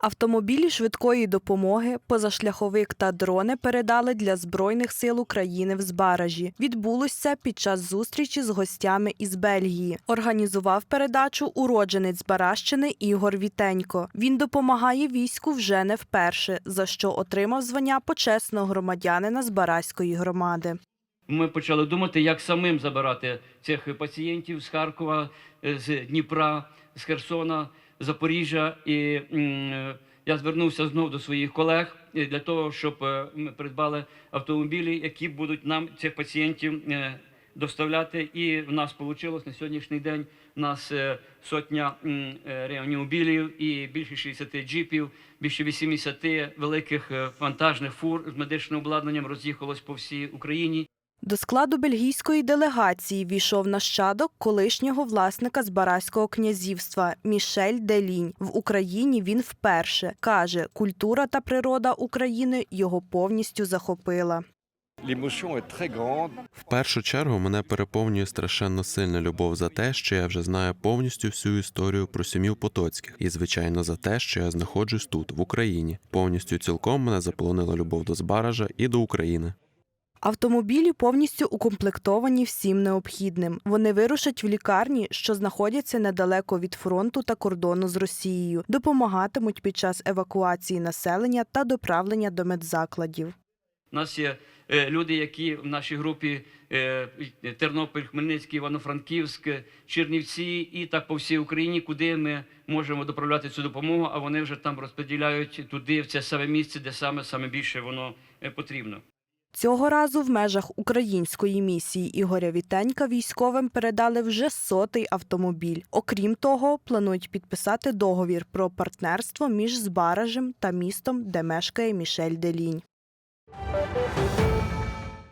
Автомобілі швидкої допомоги, позашляховик та дрони передали для Збройних сил України в Збаражі. Відбулось це під час зустрічі з гостями із Бельгії. Організував передачу уродженець Збаражчини Ігор Вітенько. Він допомагає війську вже не вперше, за що отримав звання почесного громадянина Збаразької громади. Ми почали думати, як самим забирати цих пацієнтів з Харкова, е, з Дніпра, з Херсона, Запоріжжя. І я звернувся знов до своїх колег е, для того, щоб е, ми придбали автомобілі, які будуть нам цих пацієнтів е, доставляти. І в нас вийшло на сьогоднішній день. У нас е, сотня е, реанімобілів і більше 60 джипів, більше 80 великих е, вантажних фур з медичним обладнанням роз'їхалось по всій Україні. До складу бельгійської делегації війшов нащадок колишнього власника Збаразького князівства Мішель Делінь. В Україні він вперше каже, культура та природа України його повністю захопила. В першу чергу мене переповнює страшенно сильна любов за те, що я вже знаю повністю всю історію про сім'ю Потоцьких, і звичайно за те, що я знаходжусь тут, в Україні. Повністю цілком мене заполонила любов до Збаража і до України. Автомобілі повністю укомплектовані всім необхідним. Вони вирушать в лікарні, що знаходяться недалеко від фронту та кордону з Росією, допомагатимуть під час евакуації населення та доправлення до медзакладів. У нас є е, люди, які в нашій групі е, Тернопіль, Хмельницький, Івано-Франківськ, Чернівці і так по всій Україні, куди ми можемо доправляти цю допомогу, а вони вже там розподіляють туди, в це саме місце, де саме, саме більше воно е, потрібно. Цього разу в межах української місії Ігоря Вітенька військовим передали вже сотий автомобіль. Окрім того, планують підписати договір про партнерство між Збаражем та містом, де мешкає Мішель Делінь.